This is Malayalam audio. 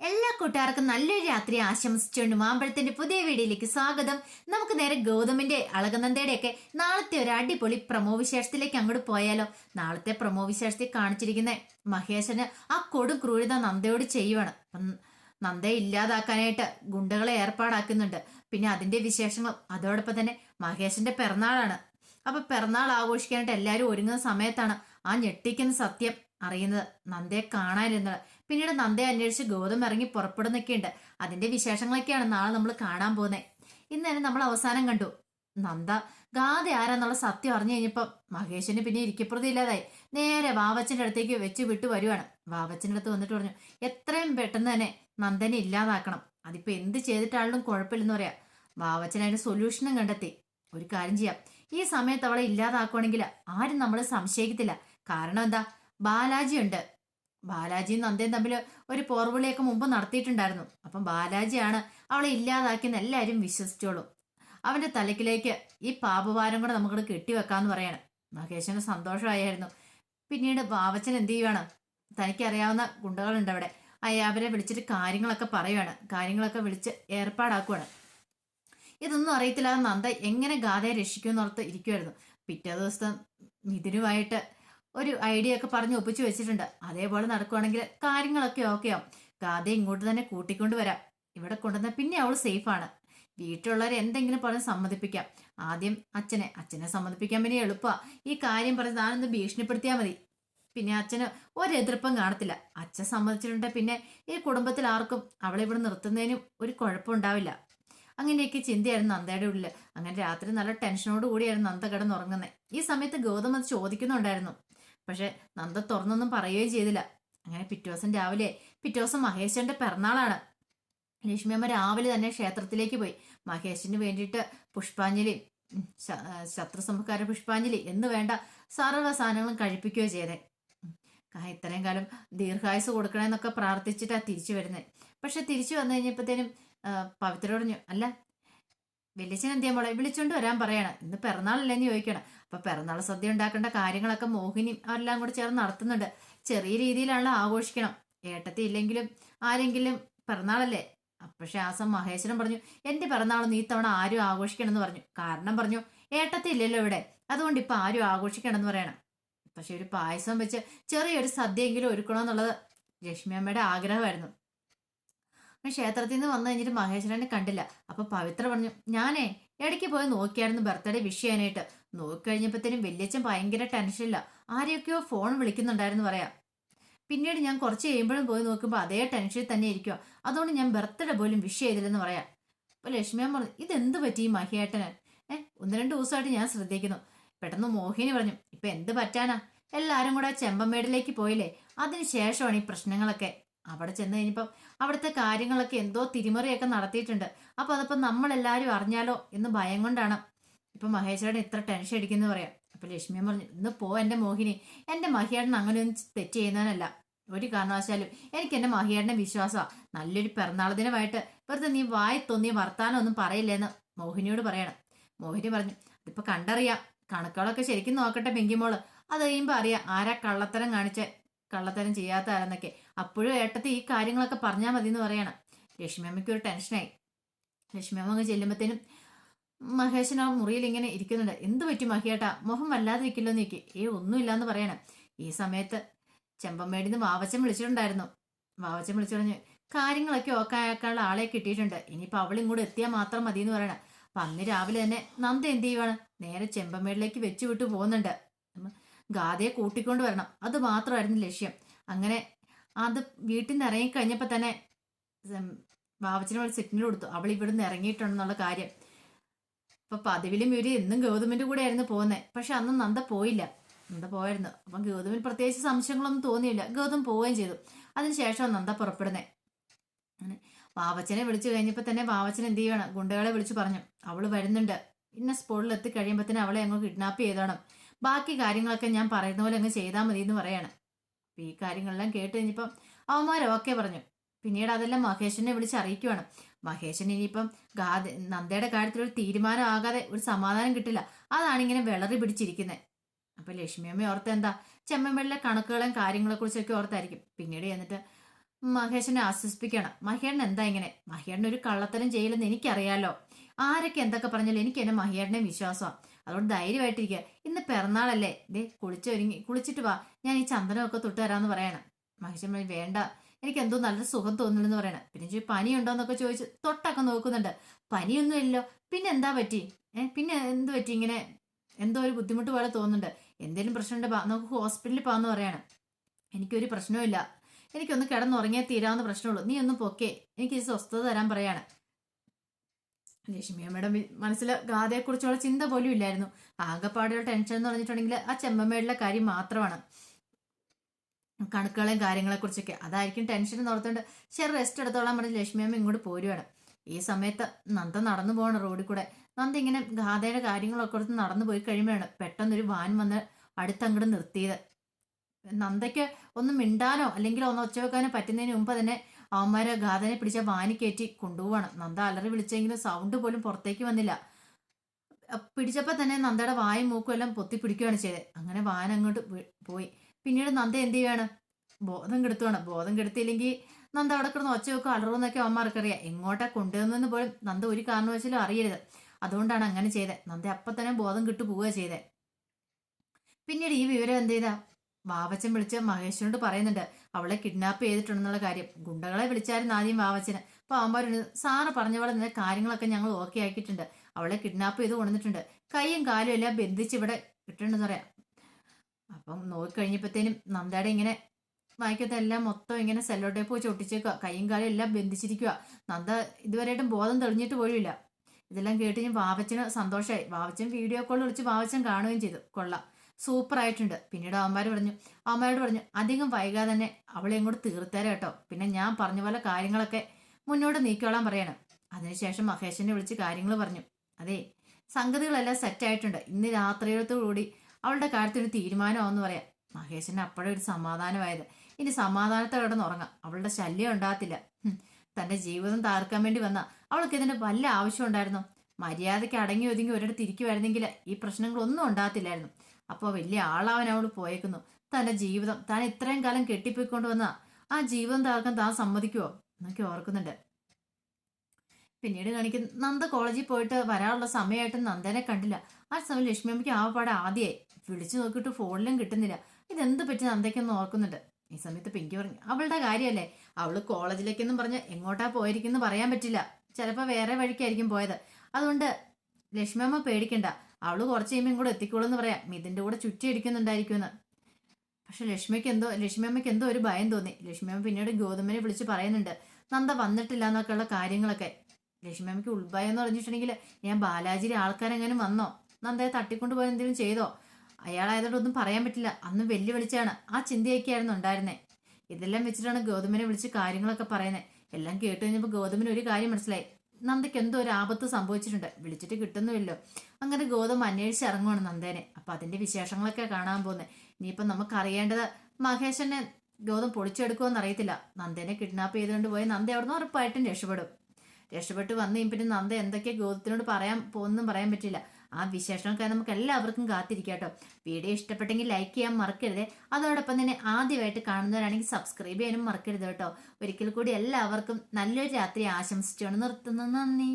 എല്ലാ കൂട്ടുകാർക്കും നല്ലൊരു രാത്രി ആശംസിച്ചുകൊണ്ട് മാമ്പഴത്തിന്റെ പുതിയ വീഡിയോയിലേക്ക് സ്വാഗതം. നമുക്ക് നേരെ ഗൗതമിന്റെ അളകനന്ദയുടെ ഒക്കെ നാളത്തെ ഒരു അടിപൊളി പ്രമോ വിശേഷത്തിലേക്ക് അങ്ങോട്ട് പോയാലോ? നാളത്തെ പ്രമോ വിശേഷത്തിൽ കാണിച്ചിരിക്കുന്ന മഹേശന് ആ കൊടും ക്രൂരത നന്ദയോട് ചെയ്യുവാണ്. നന്ദയെ ഇല്ലാതാക്കാനായിട്ട് ഗുണ്ടകളെ ഏർപ്പാടാക്കുന്നുണ്ട്. പിന്നെ അതിന്റെ വിശേഷങ്ങളും അതോടൊപ്പം തന്നെ മഹേഷിന്റെ പിറന്നാളാണ്. അപ്പൊ പിറന്നാൾ ആഘോഷിക്കാനായിട്ട് എല്ലാവരും ഒരുങ്ങുന്ന സമയത്താണ് ആ ഞെട്ടിക്കുന്ന സത്യം അറിയുന്നത്. നന്ദയെ കാണാനിരുന്നത്. പിന്നീട് നന്ദയെ അന്വേഷിച്ച് ഗൗതം ഇറങ്ങി പുറപ്പെടുന്നൊക്കെയുണ്ട്. അതിന്റെ വിശേഷങ്ങളൊക്കെയാണ് നാളെ നമ്മൾ കാണാൻ പോകുന്നത് ഇന്ന് തന്നെ നമ്മൾ അവസാനം കണ്ടു. നന്ദ ഗാഥ ആരാന്നുള്ള സത്യം അറിഞ്ഞു കഴിഞ്ഞപ്പോൾ മഹേഷിന് പിന്നെ ഇരിക്കപ്രതി ഇല്ലാതായി. നേരെ വാവച്ചന്റെ അടുത്തേക്ക് വെച്ച് വിട്ടു വരുവാണ്. വാവച്ചന്റെ അടുത്ത് വന്നിട്ട് പറഞ്ഞു എത്രയും പെട്ടെന്ന് തന്നെ നന്ദനെ ഇല്ലാതാക്കണം. അതിപ്പോൾ എന്ത് ചെയ്തിട്ടാണെങ്കിലും കുഴപ്പമില്ലെന്ന് പറയാം. വാവച്ചൻ അതിന് സൊല്യൂഷനും കണ്ടെത്തി. ഒരു കാര്യം ചെയ്യാം. ഈ സമയത്ത് അവളെ ഇല്ലാതാക്കുവാണെങ്കിൽ ആരും നമ്മളെ സംശയിക്കത്തില്ല. കാരണം എന്താ? ബാലാജി ഉണ്ട് ബാലാജിയും നന്ദയും തമ്മിൽ ഒരു പോർവിളിയൊക്കെ മുമ്പ് നടത്തിയിട്ടുണ്ടായിരുന്നു. അപ്പം ബാലാജിയാണ് അവളെ ഇല്ലാതാക്കിയെന്ന് എല്ലാവരും വിശ്വസിച്ചോളൂ. അവന്റെ തലക്കിലേക്ക് ഈ പാപഭാരം കൂടെ നമുക്ക് കെട്ടിവെക്കാന്ന് പറയാണ്. മഹേഷിന് സന്തോഷമായിരുന്നു. പിന്നീട് ബാവച്ചൻ എന്ത് ചെയ്യുവാണ്? തനിക്കറിയാവുന്ന ഗുണ്ടകളുണ്ട് അവിടെ. അയ അവരെ വിളിച്ചിട്ട് കാര്യങ്ങളൊക്കെ പറയുവാണ്. കാര്യങ്ങളൊക്കെ വിളിച്ച് ഏർപ്പാടാക്കുവാണ്. ഇതൊന്നും അറിയത്തില്ലാതെ നന്ദ എങ്ങനെ ഗാഥയെ രക്ഷിക്കുമെന്നോർത്ത് ഇരിക്കുമായിരുന്നു പിറ്റേ ദിവസം മിഥുനുമായിട്ട് ഒരു ഐഡിയ ഒക്കെ പറഞ്ഞ് ഒപ്പിച്ചു വെച്ചിട്ടുണ്ട്. അതേപോലെ നടക്കുവാണെങ്കിൽ കാര്യങ്ങളൊക്കെ ഓക്കെ ആവും. ഇങ്ങോട്ട് തന്നെ കൂട്ടിക്കൊണ്ട് വരാം. ഇവിടെ കൊണ്ടുവന്ന പിന്നെ അവൾ സേഫാണ് വീട്ടിലുള്ളവർ എന്തെങ്കിലും പറഞ്ഞ് സമ്മതിപ്പിക്കാം. ആദ്യം അച്ഛനെ അച്ഛനെ സമ്മതിപ്പിക്കാൻ പിന്നെ എളുപ്പമാണ് ഈ കാര്യം പറഞ്ഞ് താനൊന്ന് ഭീഷണിപ്പെടുത്തിയാൽ മതി. പിന്നെ അച്ഛന് ഒരെതിർപ്പം കാണത്തില്ല. അച്ഛൻ സമ്മതിച്ചിട്ടുണ്ടെങ്കിൽ പിന്നെ ഈ കുടുംബത്തിൽ ആർക്കും അവളെ ഇവിടെ നിർത്തുന്നതിനും ഒരു കുഴപ്പമുണ്ടാവില്ല അങ്ങനെയൊക്കെ ചിന്തയായിരുന്നു നന്ദയുടെ ഉള്ളിൽ അങ്ങനെ രാത്രി നല്ല ടെൻഷനോട് കൂടിയായിരുന്നു നന്ദ കിടന്നുറങ്ങുന്നത് ഈ സമയത്ത് ഗൗതം അത് ചോദിക്കുന്നുണ്ടായിരുന്നു. പക്ഷെ നന്ദ തുറന്നൊന്നും പറയുകയും ചെയ്തില്ല. അങ്ങനെ പിറ്റേ ദിവസം രാവിലെ പിറ്റേ ദിവസം മഹേശ്വരന്റെ പിറന്നാളാണ്. ലക്ഷ്മി അമ്മ രാവിലെ തന്നെ ക്ഷേത്രത്തിലേക്ക് പോയി. മഹേഷിന് വേണ്ടിയിട്ട് പുഷ്പാഞ്ജലി ശത്രു സംസ്കാര പുഷ്പാഞ്ജലി എന്ന് വേണ്ട സർവ സാധനങ്ങളും കഴിപ്പിക്കുകയോ ചെയ്തേ. ഇത്രയും കാലം ദീർഘായുസ് കൊടുക്കണമെന്നൊക്കെ പ്രാർത്ഥിച്ചിട്ടാണ് തിരിച്ചു വരുന്നത് പക്ഷെ തിരിച്ചു വന്നു കഴിഞ്ഞപ്പോഴത്തേനും പവിത്ര പറഞ്ഞു അല്ല വലിയച്ഛൻ എന്തിയാ മോളെ വിളിച്ചോണ്ട് വരാൻ പറയണം. ഇന്ന് പിറന്നാളല്ലേന്ന് ചോദിക്കണം. അപ്പൊ പിറന്നാൾ സദ്യ ഉണ്ടാക്കേണ്ട കാര്യങ്ങളൊക്കെ മോഹിനി അവരെല്ലാം കൂടെ ചേർന്ന് നടത്തുന്നുണ്ട്. ചെറിയ രീതിയിലാണ് ആഘോഷിക്കണം. ഏട്ടത്തി ഇല്ലെങ്കിലും ആരെങ്കിലും പിറന്നാളല്ലേ? പക്ഷെ ആ മഹേശ്വരൻ പറഞ്ഞു എന്റെ പിറന്നാൾ നീ തവണ ആരും ആഘോഷിക്കണമെന്ന് പറഞ്ഞു. കാരണം പറഞ്ഞു ഏട്ടത്തി ഇല്ലല്ലോ ഇവിടെ. അതുകൊണ്ട് ഇപ്പൊ ആരും ആഘോഷിക്കണമെന്ന് പറയണം. പക്ഷെ ഒരു പായസം വെച്ച് ചെറിയൊരു സദ്യയെങ്കിലും ഒരുക്കണമെന്നുള്ളത് ലക്ഷ്മി അമ്മയുടെ ആഗ്രഹമായിരുന്നു. അങ്ങനെ ക്ഷേത്രത്തിൽ നിന്ന് വന്നു കഴിഞ്ഞിട്ട് മഹേശ്വരനെ കണ്ടില്ല. അപ്പൊ പവിത്ര പറഞ്ഞു ഞാനേ ഇടയ്ക്ക് പോയി നോക്കിയായിരുന്നു ബർത്ത്ഡേ വിഷ് ചെയ്യാനായിട്ട്. നോക്കിക്കഴിഞ്ഞപ്പോഴത്തേനും വല്യച്ഛൻ ഭയങ്കര ടെൻഷനില്ല ആരെയൊക്കെയോ ഫോൺ വിളിക്കുന്നുണ്ടായിരുന്നു പറയാം. പിന്നീട് ഞാൻ കുറച്ച് കഴിയുമ്പോഴും പോയി നോക്കുമ്പോൾ അതേ ടെൻഷനിൽ തന്നെ ഇരിക്കുക അതുകൊണ്ട് ഞാൻ ബർത്ത്ഡേ പോലും വിഷ് ചെയ്തില്ലെന്ന് പറയാം. അപ്പൊ ലക്ഷ്മി അമ്മ പറഞ്ഞു ഇതെന്ത് പറ്റി ഈ മഹിയേട്ടന് ഏഹ് ഒന്ന് രണ്ട് ദിവസമായിട്ട് ഞാൻ ശ്രദ്ധിക്കുന്നു. പെട്ടെന്ന് മോഹിനി പറഞ്ഞു ഇപ്പൊ എന്ത് പറ്റാനാ? എല്ലാരും കൂടെ ചെമ്പമേടിലേക്ക് പോയില്ലേ? അതിനുശേഷമാണ് ഈ പ്രശ്നങ്ങളൊക്കെ. അവിടെ ചെന്ന് കഴിഞ്ഞപ്പം അവിടുത്തെ കാര്യങ്ങളൊക്കെ എന്തോ തിരിമറിയൊക്കെ നടത്തിയിട്ടുണ്ട്. അപ്പൊ അതിപ്പോ നമ്മളെല്ലാരും അറിഞ്ഞാലോ എന്ന് ഭയം കൊണ്ടാണ്. ഇപ്പൊ മഹേശ്വരൻ ഇത്ര ടെൻഷൻ അടിക്കുന്നു പറയാം. അപ്പൊ ലക്ഷ്മിയെ പറഞ്ഞു ഇന്ന് പോ എന്റെ മോഹിനി. എന്റെ അങ്ങനെ അങ്ങനെയൊന്നും തെറ്റ് ചെയ്യുന്നതിനല്ല ഒരു കാരണവശാലും എനിക്ക് എന്റെ മഹിയേട്ടനെ വിശ്വാസമാണ് നല്ലൊരു പിറന്നാൾ ദിനമായിട്ട് വെറുതെ നീ വായി തോന്നിയ വർത്താനം ഒന്നും പറയില്ലെന്ന് മോഹിനിയോട് പറയണം. മോഹിനി പറഞ്ഞു ഇതിപ്പോ കണ്ടറിയാം. കണക്കുകളൊക്കെ ശരിക്കും നോക്കട്ടെ പെങ്കിമോൾ അത് കഴിയുമ്പോ അറിയാം ആരാ കള്ളത്തരം കാണിച്ച. കള്ളത്തരം ചെയ്യാത്ത ആരെന്നൊക്കെ അപ്പോഴും ഏട്ടത്തെ ഈ കാര്യങ്ങളൊക്കെ പറഞ്ഞാൽ മതി എന്ന് പറയണം. ലക്ഷ്മി അമ്മയ്ക്ക് ഒരു ടെൻഷനായി. ലക്ഷ്മി അമ്മ അങ്ങ് ചെല്ലുമ്പോഴത്തേനും മഹേശൻ ആ മുറിയിൽ ഇങ്ങനെ ഇരിക്കുന്നുണ്ട്. എന്ത് പറ്റി മഹിയേട്ടാ? മുഖം വല്ലാതെ ഇരിക്കില്ലോ നീക്കി. ഏ ഒന്നുമില്ലാന്ന് പറയണം. ഈ സമയത്ത് ചെമ്പമ്മേടിന്ന് വാവച്ചൻ വിളിച്ചിട്ടുണ്ടായിരുന്നു. വാവച്ചൻ വിളിച്ചു പറഞ്ഞു കാര്യങ്ങളൊക്കെ ഓക്കാക്കാനുള്ള ആളെ കിട്ടിയിട്ടുണ്ട്. ഇനിയിപ്പോൾ അവളും കൂടെ എത്തിയാൽ മാത്രം മതി എന്ന് പറയണം. അപ്പൊ അന്ന് രാവിലെ തന്നെ നന്ദ എന്ത് ചെയ്യുവാണ്? നേരെ ചെമ്പമ്മേടിലേക്ക് വെച്ചു വിട്ടു പോകുന്നുണ്ട് ഗാഥയെ കൂട്ടിക്കൊണ്ട് വരണം. അത് മാത്രമായിരുന്നു ലക്ഷ്യം. അങ്ങനെ അത് വീട്ടിൽ നിന്ന് ഇറങ്ങിക്കഴിഞ്ഞപ്പോൾ തന്നെ വാവച്ചനെ അവൾ സിഗ്നൽ കൊടുത്തു. അവൾ ഇവിടുന്ന് ഇറങ്ങിയിട്ടുണ്ടെന്നുള്ള കാര്യം. അപ്പൊ പതിവിലും ഇവർ എന്നും ഗൗതമിന്റെ കൂടെ ആയിരുന്നു പോകുന്നത് പക്ഷെ അന്ന് നന്ദ പോയില്ല. നന്ദ പോയായിരുന്നു. അപ്പം ഗൗതമിന് പ്രത്യേകിച്ച് സംശയങ്ങളൊന്നും തോന്നിയില്ല. ഗൗതം പോവുകയും ചെയ്തു. അതിനുശേഷം നന്ദ പുറപ്പെടുന്നത് അങ്ങനെ വാവച്ചനെ വിളിച്ചു കഴിഞ്ഞപ്പോൾ തന്നെ വാവച്ചൻ എന്ത് ചെയ്യണം ഗുണ്ടകളെ വിളിച്ചു പറഞ്ഞു. അവൾ വരുന്നുണ്ട്. പിന്നെ സ്പോട്ടിൽ എത്തി കഴിയുമ്പോൾ തന്നെ അവളെ അങ്ങ് കിഡ്നാപ്പ് ചെയ്തോണം. ബാക്കി കാര്യങ്ങളൊക്കെ ഞാൻ പറയുന്ന പോലെ അങ്ങ് ചെയ്താൽ മതി എന്ന് പറയാണ്. ഈ കാര്യങ്ങളെല്ലാം കേട്ട് കഴിഞ്ഞപ്പം അവന്മാർ ഓക്കെ പറഞ്ഞു പിന്നീട് അതെല്ലാം മഹേഷിനെ വിളിച്ച് അറിയിക്കുവാണ്. മഹേഷൻ ഇനിയിപ്പം ഗാദി നന്ദയുടെ കാര്യത്തിൽ ഒരു തീരുമാനം ആകാതെ ഒരു സമാധാനം കിട്ടില്ല. അതാണ് ഇങ്ങനെ വിളറി പിടിച്ചിരിക്കുന്നത് അപ്പൊ ലക്ഷ്മി അമ്മ ഓർത്ത് എന്താ ചെമ്മമ്മയിലെ കണക്കുകളും കാര്യങ്ങളെ കുറിച്ചൊക്കെ ഓർത്തായിരിക്കും. പിന്നീട് എന്നിട്ട് മഹേഷിനെ ആശ്വസിപ്പിക്കണം. മഹേണ്ണൻ എന്താ ഇങ്ങനെ? മഹേണ്ണൻ ഒരു കള്ളത്തരം ചെയ്യില്ലെന്ന് എനിക്കറിയാലോ. ആരൊക്കെ എന്തൊക്കെ പറഞ്ഞാലും എനിക്ക് എന്നെ മഹിയേട്ടനെ വിശ്വാസമാണ് അതുകൊണ്ട് ധൈര്യമായിട്ടിരിക്കുക. ഇന്ന് പിറന്നാളല്ലേ? ദേ കുളിച്ചൊരുങ്ങി കുളിച്ചിട്ട് വാ. ഞാൻ ഈ ചന്ദനമൊക്കെ തൊട്ട് തരാമെന്ന് പറയണം. പറഞ്ഞു, വേണ്ട. എനിക്ക് എന്തോ നല്ല സുഖം തോന്നുന്നില്ലെന്ന് പറയണം. പിന്നെ ചോദിച്ചു പനി ഉണ്ടോ എന്നൊക്കെ ചോദിച്ച് തൊട്ടൊക്കെ നോക്കുന്നുണ്ട്. പനിയൊന്നും ഇല്ലല്ലോ. പിന്നെ എന്താ പറ്റി? ഏഹ് പിന്നെ എന്ത് പറ്റി? ഇങ്ങനെ എന്തോ ഒരു ബുദ്ധിമുട്ട് പോലെ തോന്നുന്നുണ്ട്. എന്തെങ്കിലും പ്രശ്നമുണ്ട്? നമുക്ക് ഹോസ്പിറ്റലിൽ പോകാന്ന് പറയണം. എനിക്കൊരു പ്രശ്നവും ഇല്ല എനിക്കൊന്ന് കിടന്നുറങ്ങിയാൽ തീരാവുന്ന പ്രശ്നമുള്ളൂ. നീ ഒന്ന് പൊക്കേ. എനിക്ക് സ്വസ്ഥത തരാൻ പറയാണ്. ലക്ഷ്മിയമ്മയുടെ മനസ്സിൽ ഗാഥയെക്കുറിച്ചുള്ള ചിന്ത പോലും ഇല്ലായിരുന്നു. ആകെപ്പാടുള്ള ടെൻഷൻ എന്ന് പറഞ്ഞിട്ടുണ്ടെങ്കിൽ ആ ചെമ്മമ്മയുടെ കാര്യം മാത്രമാണ്. കണക്കുകളെയും കാര്യങ്ങളെ കുറിച്ചൊക്കെ അതായിരിക്കും ടെൻഷൻ ഓർത്തുകൊണ്ട് ശരി റെസ്റ്റ് എടുത്തോളാൻ പറഞ്ഞ് ലക്ഷ്മിയമ്മ ഇങ്ങോട്ട് പോരുവാണ്. ഈ സമയത്ത് നന്ദ നടന്നു പോകണം റോഡിൽ കൂടെ. നന്ദ ഇങ്ങനെ ഗാഥയുടെ കാര്യങ്ങളൊക്കെ കുറച്ച് നടന്നു പോയി കഴിയുമ്പോഴാണ് പെട്ടെന്നൊരു വാൻ വന്ന് അടുത്തങ്ങോട്ട് നിർത്തിയത്. നന്ദയ്ക്ക് ഒന്ന് മിണ്ടാനോ അല്ലെങ്കിൽ ഒന്ന് ഒച്ച വെക്കാനോ പറ്റുന്നതിന് മുമ്പ് തന്നെ അവന്മാരെ ഗാഥനെ പിടിച്ച വാനി കയറ്റി കൊണ്ടുപോവാണ്. നന്ദ അലറി വിളിച്ചെങ്കിലും സൗണ്ട് പോലും പുറത്തേക്ക് വന്നില്ല. പിടിച്ചപ്പോൾ പിടിച്ചപ്പോ തന്നെ നന്ദയുടെ വായും മൂക്കും എല്ലാം പൊത്തി പിടിക്കുകയാണ് ചെയ്തത്. അങ്ങനെ വാൻ അങ്ങോട്ട് പോയി. പിന്നീട് നന്ദ എന്ത് ചെയ്യാണ്? ബോധം കെടുത്തുവാണ്. ബോധം കെടുത്തില്ലെങ്കിൽ നന്ദ അവിടെ കിടന്ന് ഒച്ച വെക്കും അലറുന്നൊക്കെ അവന്മാർക്കറിയാം എങ്ങോട്ടാ കൊണ്ടുവന്നെന്ന് പോലും നന്ദ ഒരു കാരണവശാലും അറിയരുത്. അതുകൊണ്ടാണ് അങ്ങനെ ചെയ്തത്. നന്ദ അപ്പൊ തന്നെ ബോധം കിട്ടു പോവുക ചെയ്തത് പിന്നീട് ഈ വിവരം എന്ത് ചെയ്താ? വാവച്ചൻ വിളിച്ച് മഹേശ്വരനോട് പറയുന്നുണ്ട് അവളെ കിഡ്നാപ്പ് ചെയ്തിട്ടുണ്ടെന്നുള്ള കാര്യം. ഗുണ്ടകളെ വിളിച്ചായിരുന്നു ആദ്യം വാവച്ചന്. അപ്പൊ അവന്മാരുണ്ട് സാറ് പറഞ്ഞ പോലെ തന്നെ കാര്യങ്ങളൊക്കെ ഞങ്ങൾ ഓക്കെ ആക്കിയിട്ടുണ്ട്. അവളെ കിഡ്നാപ്പ് ചെയ്ത് കൊണ്ടുവന്നിട്ടുണ്ട്. കൈയും കാലും എല്ലാം ബന്ധിച്ച് ഇവിടെ ഇട്ടിട്ടുണ്ടെന്ന് പറയാം. അപ്പം നോക്കിക്കഴിഞ്ഞപ്പോഴത്തേനും നന്ദയുടെ ഇങ്ങനെ വായിക്കത്തെല്ലാം മൊത്തം ഇങ്ങനെ സെല്ലോ ടേപ്പ് വെച്ച് ഒട്ടിച്ചേക്കുക കൈയും കാലും എല്ലാം ബന്ധിച്ചിരിക്കുക നന്ദ ഇതുവരെയായിട്ടും ബോധം തെളിഞ്ഞിട്ട് പോലുമില്ല. ഇതെല്ലാം കേട്ട് ഞാൻ വാവച്ചന് സന്തോഷമായി വാവച്ചൻ വീഡിയോ കോൾ വിളിച്ച് വാവച്ചൻ കാണുകയും ചെയ്തു. കൊള്ളാം. സൂപ്പർ ആയിട്ടുണ്ട് പിന്നീട് അവന്മാർ പറഞ്ഞു അവന്മാരോട് പറഞ്ഞു അധികം വൈകാതെ തന്നെ അവളെ ഇങ്ങോട്ട് തീർത്തേരാ കേട്ടോ. പിന്നെ ഞാൻ പറഞ്ഞ പോലെ കാര്യങ്ങളൊക്കെ മുന്നോട്ട് നീക്കിയോളാൻ പറയണം. അതിനുശേഷം മഹേഷിനെ വിളിച്ച് കാര്യങ്ങൾ പറഞ്ഞു. അതെ സംഗതികളെല്ലാം സെറ്റ് ആയിട്ടുണ്ട്. ഇന്ന് രാത്രിയോടത്തോടുകൂടി അവളുടെ കാര്യത്തിൽ ഒരു തീരുമാനമാവെന്ന് പറയാം. മഹേഷിന് അപ്പോഴേ ഒരു സമാധാനമായത്. ഇനി സമാധാനത്തോടെ കിടന്നുറങ്ങാം അവളുടെ ശല്യം ഉണ്ടാകത്തില്ല. തന്റെ ജീവിതം താർക്കാൻ വേണ്ടി വന്ന അവൾക്ക് ഇതിന്റെ വല്ല ആവശ്യം ഉണ്ടായിരുന്നു മര്യാദയ്ക്ക് അടങ്ങി ഒതുങ്ങി ഒരിടത്ത് ഇരിക്കുമായിരുന്നെങ്കിൽ ഈ പ്രശ്നങ്ങളൊന്നും ഉണ്ടാകത്തില്ലായിരുന്നു. അപ്പോൾ വലിയ ആളാവൻ അവൾ പോയേക്കുന്നു. തന്റെ ജീവിതം താൻ ഇത്രയും കാലം കെട്ടിപ്പോയിക്കൊണ്ട് വന്ന ആ ജീവിതം തകർക്കാൻ താൻ സമ്മതിക്കുവോ? എന്നൊക്കെ ഓർക്കുന്നുണ്ട്. പിന്നീട് കാണിക്കും നന്ദ കോളേജിൽ പോയിട്ട് വരാനുള്ള സമയമായിട്ട് നന്ദനെ കണ്ടില്ല. ആ സമയം ലക്ഷ്മി അമ്മയ്ക്ക് ആ പാടെ ആദ്യമായി വിളിച്ചു നോക്കിയിട്ട് ഫോണിലും കിട്ടുന്നില്ല. ഇതെന്ത് പറ്റി നന്ദയ്ക്കൊന്ന് ഓർക്കുന്നുണ്ട്. ഈ സമയത്ത് പിങ്കി പറഞ്ഞു അവളുടെ കാര്യമല്ലേ? അവൾ കോളേജിലേക്കെന്നും പറഞ്ഞ് എങ്ങോട്ടാ പോയിരിക്കുന്നു പറയാൻ പറ്റില്ല. ചിലപ്പോൾ വേറെ വഴിക്കായിരിക്കും പോയത്. അതുകൊണ്ട് ലക്ഷ്മി അമ്മ പേടിക്കണ്ട. അവൾ കുറച്ച് കഴിയുമ്പോൾ ഇങ്ങോട്ട് എത്തിക്കോളും എന്ന് പറയാം. മിതിന്റെ കൂടെ ചുറ്റി അടിക്കുന്നുണ്ടായിരിക്കുമെന്ന്. പക്ഷെ ലക്ഷ്മിക്ക് എന്തോ ലക്ഷ്മി അമ്മയ്ക്ക് എന്തോ ഒരു ഭയം തോന്നി. ലക്ഷ്മി അമ്മ പിന്നീട് ഗൗതമിനെ വിളിച്ച് പറയുന്നുണ്ട് നന്ദ വന്നിട്ടില്ല എന്നൊക്കെയുള്ള കാര്യങ്ങളൊക്കെ. ലക്ഷ്മി അമ്മയ്ക്ക് ഉൾഭയം എന്ന് പറഞ്ഞിട്ടുണ്ടെങ്കിൽ ഞാൻ ബാലാജിയിലെ ആൾക്കാരെങ്ങാനും വന്നോ? നന്ദയെ തട്ടിക്കൊണ്ട് പോയി എന്തെങ്കിലും ചെയ്തോ? അയാളായതുകൊണ്ട് ഒന്നും പറയാൻ പറ്റില്ല. അന്ന് വെല്ലുവിളിച്ചാണ്. ആ ചിന്തയൊക്കെയായിരുന്നു ഉണ്ടായിരുന്നത് ഇതെല്ലാം വെച്ചിട്ടാണ് ഗൗതമിനെ വിളിച്ച് കാര്യങ്ങളൊക്കെ പറയുന്നത് എല്ലാം കേട്ട് കഴിഞ്ഞപ്പോൾ ഗോതമ്പിന് ഒരു കാര്യം മനസ്സിലായി. നന്ദയ്ക്ക് എന്തോ ഒരു ആപത്ത് സംഭവിച്ചിട്ടുണ്ട്. വിളിച്ചിട്ട് കിട്ടുന്നുമില്ലോ. അങ്ങനെ ഗോതം അന്വേഷിച്ച് ഇറങ്ങുവാണ് നന്ദേനെ. അപ്പൊ അതിന്റെ വിശേഷങ്ങളൊക്കെ കാണാൻ പോകുന്നത് ഇനിയിപ്പം നമുക്ക് അറിയേണ്ടത് മഹേഷനെ ഗൗതം പൊളിച്ചെടുക്കുമെന്ന് അറിയത്തില്ല. നന്ദേനെ കിഡ്നാപ്പ് ചെയ്തുകൊണ്ട് പോയി നന്ദ അവിടെ നിന്ന് ഉറപ്പായിട്ടും രക്ഷപ്പെടും. രക്ഷപ്പെട്ട് വന്നു പിന്നെ നന്ദ എന്തൊക്കെ ഗോതത്തിനോട് പറയാൻ പോകുന്നതും പറയാൻ പറ്റില്ല. ആ വിശേഷമൊക്കെ നമുക്ക് എല്ലാവർക്കും കാത്തിരിക്കാട്ടോ. വീഡിയോ ഇഷ്ടപ്പെട്ടെങ്കിൽ ലൈക്ക് ചെയ്യാൻ മറക്കരുത്. അതോടൊപ്പം തന്നെ ആദ്യമായിട്ട് കാണുന്നവരാണെങ്കിൽ സബ്സ്ക്രൈബ് ചെയ്യാനും മറക്കരുത് കേട്ടോ. ഒരിക്കൽ കൂടി എല്ലാവർക്കും നല്ലൊരു രാത്രി ആശംസിച്ചുകൊണ്ട് നിർത്തുന്നു. നന്ദി.